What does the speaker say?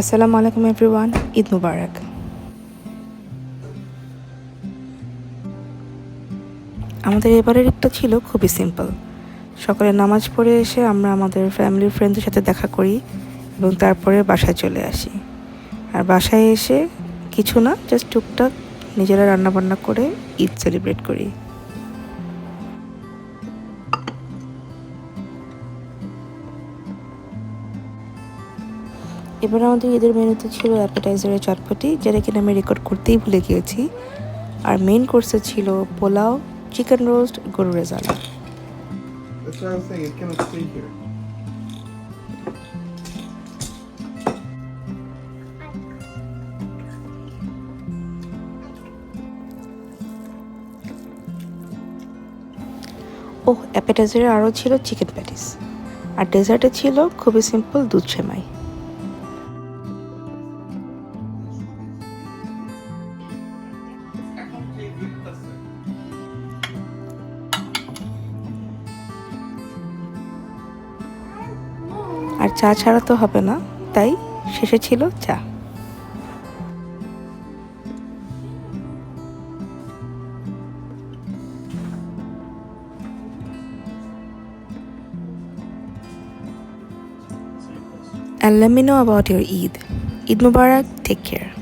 আসসালামু আলাইকুম এভরিওয়ান, ঈদ মুবারক। আমাদের এবারের ঈদটা ছিল খুবই সিম্পল। সকালে নামাজ পড়ে এসে আমরা আমাদের ফ্যামিলি ফ্রেন্ডদের সাথে দেখা করি এবং তারপরে বাসায় চলে আসি। আর বাসায় এসে কিছু না জাস্ট টুকটাক নিজেরা রান্নাবান্না করে ঈদ সেলিব্রেট করি। এবার আমাদের ঈদের মেনুতে ছিল অ্যাপেটাইজারের চটপটি যেটা কিনা আমি রেকর্ড করতেই ভুলে গিয়েছি আর মেন কোর্সে ছিল পোলাও চিকেন রোস্ট গরু rezala That's what I was saying. It cannot stay here. ও অ্যাপেটাইজারে আরও ছিল চিকেন প্যাটিস আর ডেজার্টে ছিল খুবই সিম্পল দুধ সেমাই আর চা ছাড়া তো হবে না তাই শেষে ছিল চা and let me know about your Eid. Eid Mubarak, take care.